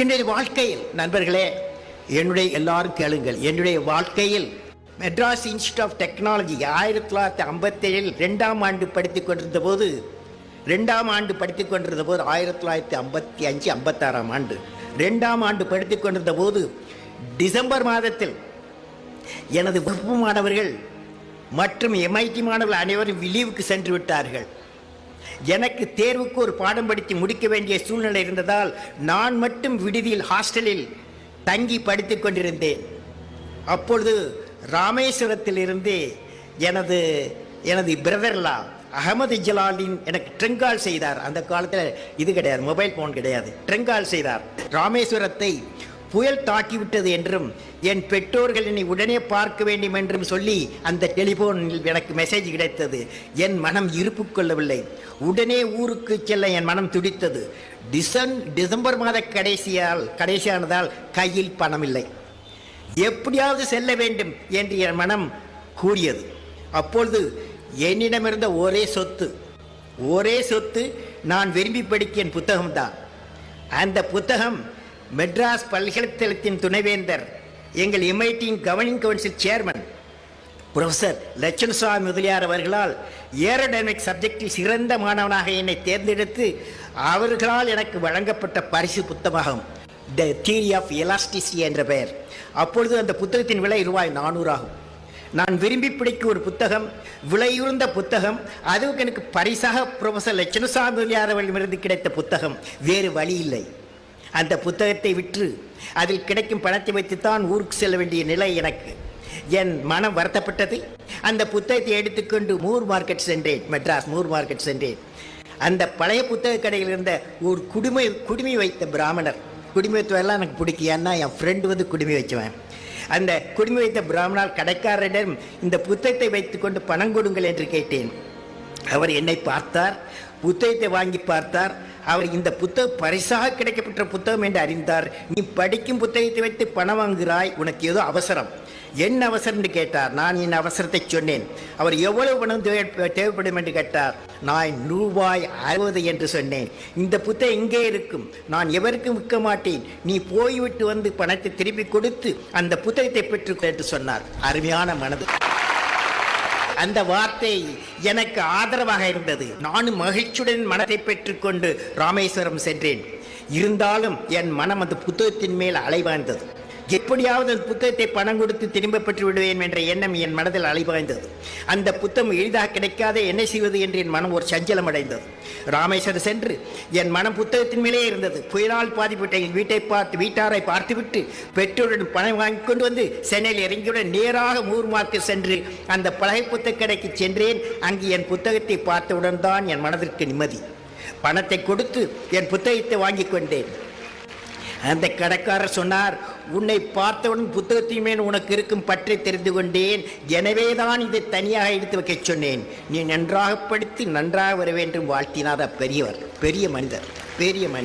என்னுடைய வாழ்க்கையில் நண்பர்களே என்னுடைய எல்லாரும் கேளுங்கள். என்னுடைய வாழ்க்கையில் மெட்ராஸ் இன்ஸ்டியூட் ஆஃப் டெக்னாலஜி ஆயிரத்தி தொள்ளாயிரத்தி ஐம்பத்தேழில் ரெண்டாம் ஆண்டு படித்து கொண்டிருந்த போது ரெண்டாம் ஆண்டு படித்து கொண்டிருந்த போது ஆயிரத்தி தொள்ளாயிரத்தி ஐம்பத்தி அஞ்சு ஐம்பத்தாறாம் ஆண்டு. ரெண்டாம் ஆண்டு படித்து கொண்டிருந்த போது டிசம்பர் மாதத்தில் எனது வகுப்பு மாணவர்கள் மற்றும் எம்ஐடி மாணவர்கள் அனைவரும் விலீவுக்கு சென்று விட்டார்கள். எனக்கு தேர்வுக்கு ஒரு பாடம் படித்து முடிக்க வேண்டிய சூழ்நிலை இருந்ததால் நான் மட்டும் விடுதியில் ஹாஸ்டலில் தங்கி படித்துக் கொண்டிருந்தேன். அப்பொழுது ராமேஸ்வரத்திலிருந்து எனது எனது பிரதர்லா அகமது ஜலாலின் எனக்கு ட்ரெங்கால் செய்தார். அந்த காலத்தில் இது கிடையாது மொபைல் ஃபோன் கிடையாது. ட்ரெங்கால் செய்தார். ராமேஸ்வரத்தை புயல் தாக்கிவிட்டது என்றும் என் பெற்றோர்கள் என்னை உடனே பார்க்க வேண்டும் என்றும் சொல்லி அந்த டெலிஃபோனில் எனக்கு மெசேஜ் கிடைத்தது. என் மனம் இருப்பு கொள்ளவில்லை. உடனே ஊருக்கு செல்ல என் மனம் துடித்தது. டிசன் டிசம்பர் மாத கடைசியால் கடைசியானதால் கையில் பணம் இல்லை எப்படியாவது செல்ல வேண்டும் என்று என் மனம் கூறியது. அப்பொழுது என்னிடமிருந்த ஒரே சொத்து ஒரே சொத்து நான் விரும்பி படிக்க என் புத்தகம்தான். அந்த புத்தகம் மெட்ராஸ் பல்கலைக்கழகத்தின் துணைவேந்தர் எங்கள் எம்ஐடியின் governing council chairman professor Lakshmanaswami Mudaliar அவர்களால் ஏரோடைனமிக் சப்ஜெக்டில் சிறந்த மாணவனாக என்னை தேர்ந்தெடுத்து அவர்களால் எனக்கு வழங்கப்பட்ட பரிசு புத்தகமாகும் த தியரி ஆஃப் எலாஸ்டிசிட்டி என்ற பெயர். அப்பொழுது அந்த புத்தகத்தின் விலை ரூபாய் நானூறு ஆகும். நான் விரும்பி பிடிக்கும் ஒரு புத்தகம் விலையுறந்த புத்தகம் அதுவும் எனக்கு பரிசாக ப்ரொஃபசர் லட்சுமணசாமி முதலியார் அவர்களிடமிருந்து கிடைத்த புத்தகம் வேறு வழி இல்லை. அந்த புத்தகத்தை விற்று அதில் கிடைக்கும் பணத்தை வைத்துத்தான் ஊருக்கு செல்ல வேண்டிய நிலை எனக்கு. என் மனம் வருத்தப்பட்டது. அந்த புத்தகத்தை எடுத்துக்கொண்டு மூர் மார்க்கெட் சென்றேன் மெட்ராஸ் மூர் மார்க்கெட் சென்றேன். அந்த பழைய புத்தக கடையில் இருந்த ஒரு குடுமை குடுமி வைத்த பிராமணர். குடுமி வைத்தவெல்லாம் எனக்கு பிடிக்கும். ஏன்னா என் ஃப்ரெண்டு வந்து குடுமி வச்சுவேன் அந்த குடுமி வைத்த பிராமணர் கடைக்காரரிடம் இந்த புத்தகத்தை வைத்துக்கொண்டு பணம் கொடுங்கள் என்று கேட்டேன். அவர் என்னை பார்த்தார். புத்தகத்தை வாங்கி பார்த்தார். அவர் இந்த புத்தகம் பரிசாக கிடைக்கப்பட்ட புத்தகம் என்று அறிந்தார். நீ படிக்கும் புத்தகத்தை வைத்து பணம் வாங்குகிறாய் உனக்கு ஏதோ அவசரம். என்ன அவசரம் என்று கேட்டார். நான் என் அவசரத்தை சொன்னேன். அவர் எவ்வளவு பணம் தேவை தேவைப்படும் என்று கேட்டார். நான் ரூபாய் அறுபது என்று சொன்னேன். இந்த புத்தகம் இங்கே இருக்கும். நான் எவருக்கும் விற்க மாட்டேன். நீ போய்விட்டு வந்து பணத்தை திருப்பி கொடுத்து அந்த புத்தகத்தை பெற்றுக்கொள் என்று சொன்னார். அருமையான மனது. அந்த வார்த்தை எனக்கு ஆதரவாக இருந்தது. நானும் மகிழ்ச்சியுடன் மனத்தை பெற்றுக்கொண்டு ராமேஸ்வரம் சென்றேன். இருந்தாலும் என் மனம் அந்த புத்தகத்தின் மேல் அலைவாய்ந்தது. எப்படியாவது அந்த புத்தகத்தை பணம் கொடுத்து திரும்ப பெற்று விடுவேன் என்ற எண்ணம் என் மனதில் அலைபாய்ந்தது அந்த புத்தகம் எளிதாக கிடைக்காத என்ன செய்வது என்று என் மனம் ஒரு சஞ்சலம் அடைந்தது. ராமேஸ்வரம் சென்று என் மனம் புத்தகத்தின் மேலே இருந்தது. புயலால் பாதிப்பட்ட என் வீட்டை பார்த்து வீட்டாரை பார்த்துவிட்டு பெற்றோருடன் பணம் வாங்கி கொண்டு வந்து சென்னையில் இறங்கியுடன் நேராக மூர்மார்க்கு சென்று அந்த பழகை புத்தக கடைக்கு சென்றேன். அங்கு என் புத்தகத்தை பார்த்தவுடன் தான் என் மனதிற்கு நிம்மதி. பணத்தை கொடுத்து என் புத்தகத்தை வாங்கி கொண்டேன். அந்த கடைக்காரர் சொன்னார் உன்னை பார்த்தவுடன் புத்தகத்தின் மேல் உனக்கு இருக்கும் பற்றி தெரிந்து கொண்டேன். எனவே தான் இதை தனியாக எடுத்து வைக்கச் சொன்னேன். நீ நன்றாக படித்து நன்றாக வர வேண்டும் வாழ்த்தினார். பெரியவர் பெரிய மனிதர் பெரிய மனிதர்.